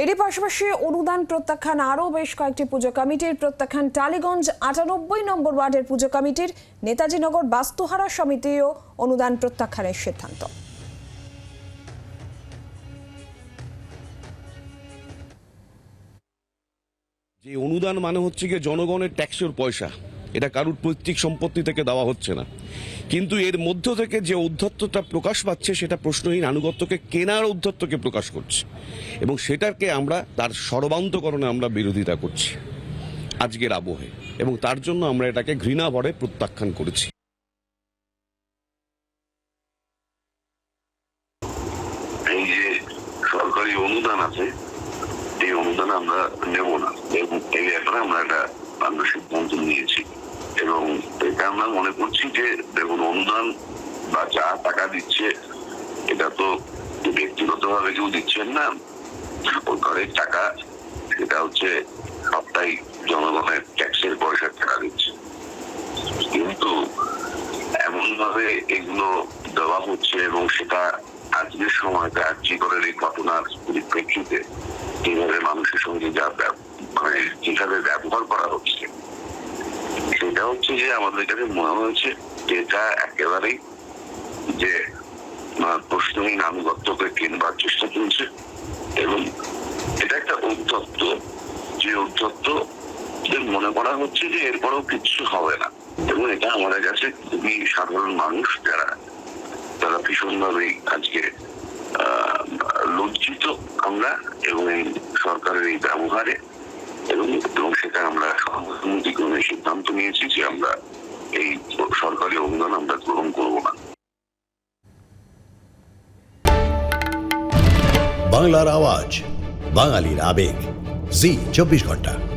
এরই পাশাপাশি অনুদান প্রত্যাখ্যান আরও বেশ কয়েকটি পুজো কমিটির প্রত্যাখ্যান। টালিগঞ্জ আটানব্বই নম্বর ওয়ার্ডের পুজো কমিটির নেতাজিনগর বাস্তুহারা সমিতিও অনুদান প্রত্যাখ্যানের সিদ্ধান্ত। যে অনুদান মানে হচ্ছে গিয়ে জনগণের ট্যাক্সের পয়সা। এটা কারুর পৈতৃক সম্পত্তি থেকে দেওয়া হচ্ছে না। কিন্তু এর মধ্য থেকে যে ঔদ্ধত্যটা প্রকাশ পাচ্ছে, সেটা প্রশ্নহীন আনুগত্যকে কেনার ঔদ্ধত্যকে প্রকাশ করছে। এবং সেটাকে আমরা, তার সর্বান্তকরণে আমরা বিরোধিতা করছি আজকের আবহে। এবং তার জন্য আমরা এটাকে ঘৃণা ভরে প্রত্যাখ্যান করেছি। সরকারি অনুদান আছে, এই অনুদান আমরা নেব না। এই ব্যাপারে আমরা একটা আমরা সিদ্ধান্ত নিয়েছি এবং এটা আমরা মনে করছি যে দেখুন অনুদান বা যা টাকা দিচ্ছে, এটা তো ব্যক্তিগত ভাবে কেউ দিচ্ছেন না। সরকারের টাকা, সেটা হচ্ছে সবটাই জনগণের ট্যাক্সের পয়সার টাকা দিচ্ছে। কিন্তু এমন ভাবে এগুলো দেওয়া হচ্ছে এবং সেটা আজকের সময়টা আর্যিকরের এই ঘটনার পরিপ্রেক্ষিতে যেভাবে মানুষের সঙ্গে যা মানে যেভাবে ব্যবহার করা হচ্ছে সেটা হচ্ছে যে আমাদের কাছে মনে হয়েছে এটা একেবারেই যে প্রশ্নহীন আনুগত্যকে কেনবার চেষ্টা চলছে। এবং এটা একটা উদ্ধত্ত। যে উদ্ধত্ত মনে করা হচ্ছে যে এরপরেও কিচ্ছু হবে না। এবং এটা আমাদের কাছে খুবই সাধারণ মানুষ যারা তারা ভীষণভাবে আজকে লজ্জিত আমরা এবং সরকারের এই ব্যবহারে এবং সেটা আমরা সহমতিক্রমে সিদ্ধান্ত নিয়েছি যে আমরা এই সরকারি অনুদান আমরা গ্রহণ করব না। বাংলার আওয়াজ, বাঙালির আবেগ। জি, চব্বিশ ঘণ্টা।